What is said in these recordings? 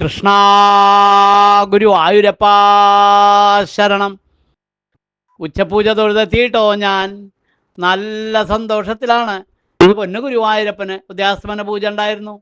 കൃഷ്ണ ഗുരു ആയുരപ്പാ ശരണം. ഉച്ചപൂജ തൊഴുതെത്തിയിട്ടോ ഞാൻ? നല്ല സന്തോഷത്തിലാണ്. ഒരു പൊന്നു ഗുരുവായൂരപ്പന് ഉദ്യാസ്തമന പൂജ ഉണ്ടായിരുന്നു.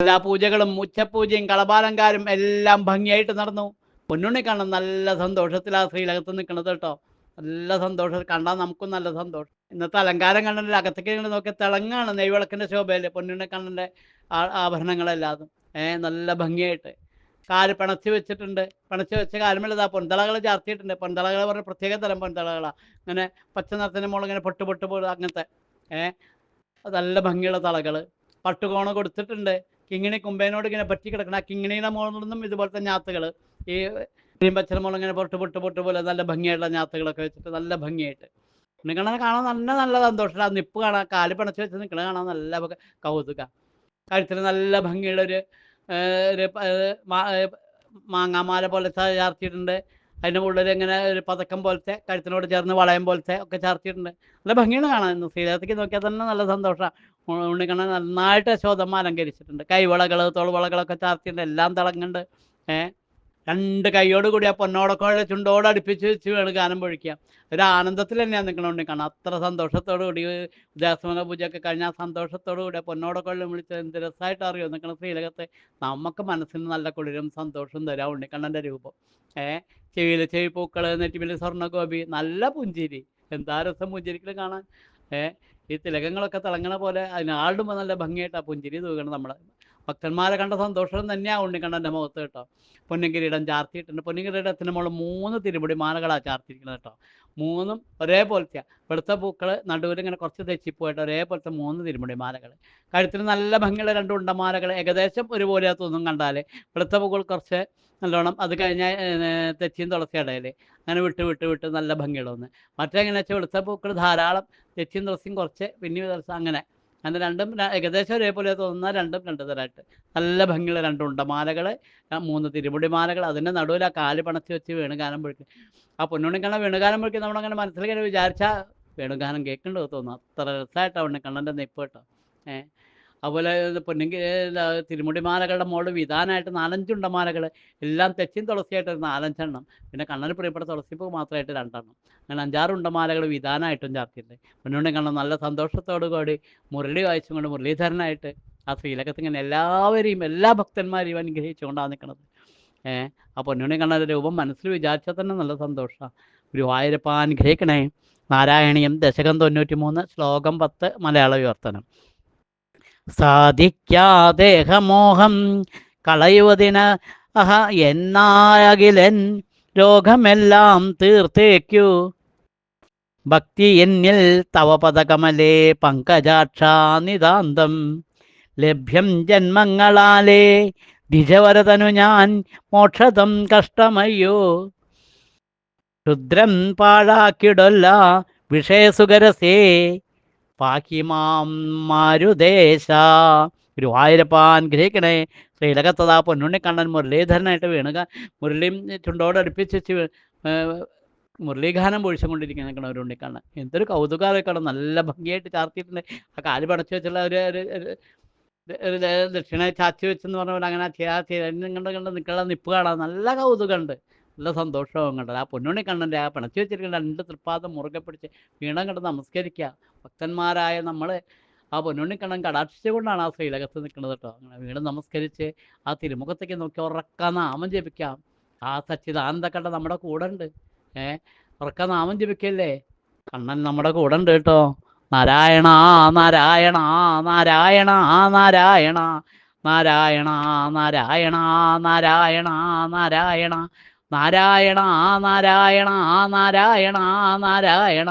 എല്ലാ പൂജകളും ഉച്ചപൂജയും കളപാലങ്കാരും എല്ലാം ഭംഗിയായിട്ട് നടന്നു. പൊന്നുണ്ണി കാണാൻ നല്ല സന്തോഷത്തിലാണ് ശ്രീലകത്ത് നിൽക്കുന്നത് കേട്ടോ. നല്ല സന്തോഷം. കണ്ടാൽ നമുക്കും നല്ല സന്തോഷം. ഇന്നത്തെ അലങ്കാരം കണ്ടിട്ട് അകത്തേക്ക് നോക്കിയ നോക്കി തിളങ്ങാണ് നെയ്വിളക്കിന്റെ ശോഭയിൽ പൊന്നുണ്ണി കണ്ണന്റെ ആഭരണങ്ങളെല്ലാതും. നല്ല ഭംഗിയായിട്ട്. കാൽ പിണച്ച് വെച്ചിട്ടുണ്ട്. പിണച്ച് വെച്ച കാലുമല്ലതാ പൊന്തളകൾ ചാർത്തിയിട്ടുണ്ട്. പൊന്തളകൾ പറഞ്ഞ പ്രത്യേക തരം പൊന്തളകളാ ഇങ്ങനെ പച്ച നിറത്തിന് മുകളിൽ ഇങ്ങനെ പൊട്ട് പൊട്ട് പോലെ അങ്ങനത്തെ. ഏഹ് നല്ല ഭംഗിയുള്ള തളകൾ പട്ടുകോണ കൊടുത്തിട്ടുണ്ട്. കിങ്ങിണി കുമ്പേനോട് ഇങ്ങനെ പറ്റി കിടക്കണം ആ കിങ്ങിണിയുടെ മുകളിൽ നിന്നും ഇതുപോലത്തെ ഞാത്തുകൾ ഈ പച്ചന മുകളിൽ ഇങ്ങനെ പൊട്ട് പൊട്ട് പൊട്ട് പോലെ നല്ല ഭംഗിയായിട്ടുള്ള ഞാത്തുകളൊക്കെ വെച്ചിട്ട് നല്ല ഭംഗിയായിട്ട്. നിൽക്കണത് കാണാൻ നല്ല നല്ല സന്തോഷം. ആ നിപ്പ് കാണാൻ കാൽ പിണച്ച് വെച്ച് നിൽക്കണത് കാണാൻ നല്ല കൗതുക. കഴുത്തിന് നല്ല ഭംഗിയുള്ള ഒരു മാങ്ങാമാല പോലത്തെ ചാർത്തിയിട്ടുണ്ട്. അതിന്റെ ഉള്ളിൽ ഇങ്ങനെ ഒരു പതക്കം പോലത്തെ കഴുത്തിനോട് ചേർന്ന് വളയം പോലത്തെ ഒക്കെ ചാർത്തിയിട്ടുണ്ട്. നല്ല ഭംഗിയാണ് കാണാൻ ശ്രീലകത്തേക്ക് നോക്കിയാൽ തന്നെ നല്ല സന്തോഷമാണ്. ഉണ്ണിക്കണ്ണൻ നന്നായിട്ട് ശോധമ്മ അലങ്കരിച്ചിട്ടുണ്ട്. കൈവളകൾ തോൾവളകളൊക്കെ ചാർത്തിയിട്ടുണ്ട്. എല്ലാം തിളങ്ങുന്നുണ്ട്. ഏഹ് രണ്ട് കൈയോട് കൂടി ആ പൊന്നോടൊക്കെ ചുണ്ടോട് അടുപ്പിച്ച് വെച്ച് വേണം ഗാനം പൊഴിക്കുക ഒരു ആനന്ദത്തിൽ തന്നെയാണ് നിൽക്കണം കാണാം അത്ര സന്തോഷത്തോടു കൂടി ഉദാസമന പൂജയൊക്കെ കഴിഞ്ഞാൽ സന്തോഷത്തോടു കൂടി ആ പൊന്നോടൊക്കെ വിളിച്ച് എന്ത് രസമായിട്ട് അറിയോ? നിൽക്കണം ശ്രീലകത്തെ നമുക്ക് മനസ്സിന് നല്ല കുളിരും സന്തോഷവും തരാം ഉണ്ണിക്കണ്ണന്റെ രൂപം. ഏ? ചെവിയിൽ ചെവി പൂക്കൾ നെറ്റിമിൽ സ്വർണഗോപി നല്ല പുഞ്ചിരി. എന്താ രസം പുഞ്ചിരിക്കൽ കാണാൻ? ഏ? ഈ തിലകങ്ങളൊക്കെ തിളങ്ങണ പോലെ അതിനാളുമ്പോൾ നല്ല ഭംഗിയായിട്ട് ആ പുഞ്ചിരി തൂകണം നമ്മളെ. ഭക്തന്മാരെ കണ്ട സന്തോഷം തന്നെയാണ് ഉണ്ണിക്കണ്ണന്റെ മുഖത്ത് കേട്ടോ. പൊന്നിങ്കിരീടം ചാർത്തിയിട്ടുണ്ട്. പൊന്നിങ്കിരീടത്തിന് മുകളിൽ മൂന്ന് തിരുമുടി മാലകളാണ് ചാർത്തിയിരിക്കുന്നത് കേട്ടോ. മൂന്നും ഒരേപോലത്തെ വെളുത്ത പൂക്കൾ നടുവിൽ ഇങ്ങനെ കുറച്ച് തെച്ചിപ്പോയിട്ട് ഒരേപോലത്തെ മൂന്ന് തിരുമുടി മാലകൾ കഴുത്തിന് നല്ല ഭംഗിയുള്ള രണ്ട് ഉണ്ടമാലകൾ ഏകദേശം ഒരുപോലെ തോന്നും കണ്ടാൽ വെളുത്ത പൂക്കൾ കുറച്ച് നല്ലോണം അത് കഴിഞ്ഞാൽ തെച്ചിയും തുളസി ഇടയിൽ അങ്ങനെ വിട്ട് വിട്ട് വിട്ട് നല്ല ഭംഗിയുള്ള ഒന്ന്. മറ്റെങ്ങനെ വെച്ചാൽ വെളുത്ത പൂക്കൾ ധാരാളം തെച്ചിയും തുളസിയും കുറച്ച് പിന്നെ അങ്ങനെ അങ്ങനെ രണ്ടും ഏകദേശം ഒരേപോലെ തോന്നുന്ന രണ്ടും രണ്ട് തരമായിട്ട് നല്ല ഭംഗിയുള്ള രണ്ട് ഉണ്ടമാലകൾ മൂന്ന് തിരുമുടി മാലകൾ അതിന്റെ നടുവിൽ ആ കാൽ പണത്തി വെച്ച് വേണുഗാനം പൊഴിക്കും ആ പൊന്നുണ്ണിക്കണ്ണ വേണുഗാനം പൊഴുക്കി നമ്മളങ്ങനെ മനസ്സിലിങ്ങനെ വിചാരിച്ചാൽ വേണുഗാനം കേൾക്കേണ്ടത് തോന്നുന്നു അത്ര രസമായിട്ടാണ് ഉണ്ണിക്കണ്ണന്റെ നിപ്പ് കേട്ടോ. ഏഹ് അതുപോലെ പൊന്നെങ്കിൽ തിരുമുടിമാലകളുടെ മാലകളുടെ വിധാനമായിട്ട് നാലഞ്ചുണ്ടമാലകൾ എല്ലാം തെച്ചിൻ തുളസിയായിട്ട് നാലഞ്ചെണ്ണം. പിന്നെ കണ്ണന് പ്രിയപ്പെട്ട തുളസിപ്പൂ മാത്രമായിട്ട് രണ്ടെണ്ണം. അങ്ങനെ അഞ്ചാറ് ഉണ്ടമാലകൾ വിധാനമായിട്ടും ചാർത്തിയിട്ടുണ്ട് പൊന്നുണ്ണി കണ്ണൻ നല്ല സന്തോഷത്തോടു കൂടി മുരളി വായിച്ചും കൊണ്ട് മുരളീധരനായിട്ട് ആ ശ്രീലകത്ത് ഇങ്ങനെ എല്ലാവരെയും എല്ലാ ഭക്തന്മാരെയും അനുഗ്രഹിച്ചുകൊണ്ടാണ് നിൽക്കുന്നത് ഏഹ് ആ പൊന്നുണ്ണി കണ്ണന്റെ രൂപം മനസ്സിൽ വിചാരിച്ചാൽ തന്നെ നല്ല സന്തോഷമാണ് ഗുരുവായൂരപ്പ അനുഗ്രഹിക്കണേ നാരായണീയം ദശകം തൊണ്ണൂറ്റി മൂന്ന് ശ്ലോകം പത്ത് മലയാള വിവർത്തനം. സാധിക്കാദേഹമോഹം കളയുവതിന് അഹ എന്നായകിലൻ രോഗമെല്ലാം തീർത്തേക്കു. ഭക്തി എന്നിൽ തവ പദകമലേ പങ്കജാക്ഷാനിതാന്തം ലഭ്യം ജന്മങ്ങളാലേ ദ്വിജവരതനു ഞാൻ മോക്ഷതം കഷ്ടമയ്യോ. ക്ഷുദ്രം പാഴാക്കിടൊല്ല വിഷയസുകരസേ പാക്കിമാം മാരുദേശ ഗുരുവായൂരപ്പാൻ ഗ്രഹിക്കണേ. ശ്രീലകത്തതാ പൊന്നുണ്ണിക്കണ്ണൻ മുരളീധരനായിട്ട് വീണുക. മുരളിയും ചുണ്ടോട് അടുപ്പിച്ച് വെച്ച് മുരളീഗാനം പൊഴിച്ചുകൊണ്ടിരിക്കുന്ന ഒരു ഉണ്ണിക്കണ്ണൻ എന്തൊരു കൗതുകാലൊക്കെയാണ് നല്ല ഭംഗിയായിട്ട് ചാർത്തിയിട്ടുണ്ട്. ആ കാൽ പടച്ചു വെച്ചുള്ള ഒരു ഒരു- ദക്ഷിണ ചാച്ചി വെച്ചെന്ന് പറഞ്ഞ അങ്ങനെ ചെയ്യാ കണ്ട് കണ്ട് നിപ്പ് കാണാൻ നല്ല കൗതുകമുണ്ട്. നല്ല സന്തോഷവും കണ്ടത്. ആ പൊന്നുണ്ണി കണ്ണന്റെ ആ പിണച്ചു വെച്ചിരിക്കുന്ന രണ്ട് തൃപ്പാദം മുറുകെ പിടിച്ച് വീണം കണ്ട് നമസ്കരിക്കുക. ഭക്തന്മാരായ നമ്മളെ ആ പൊന്നുണ്ണിക്കണ്ണൻ കടാക്ഷിച്ചുകൊണ്ടാണ് ആ ശ്രീലകത്ത് നിൽക്കുന്നത് കേട്ടോ അങ്ങനെ വീണ്ടും നമസ്കരിച്ച് ആ തിരുമുഖത്തേക്ക് നോക്കി ഉറക്ക നാമം ജപിക്കാം ആ സച്ചിദാനന്ദ കണ്ട നമ്മുടെ കൂടെ ഉണ്ട് ഏ ഉറക്ക നാമം ജപിക്കല്ലേ കണ്ണൻ നമ്മുടെ കൂടെ ഉണ്ട് കേട്ടോ നാരായണ നാരായണ നാരായണ നാരായണ നാരായണ നാരായണ നാരായണ നാരായണ നാരായണ നാരായണ നാരായണ നാരായണ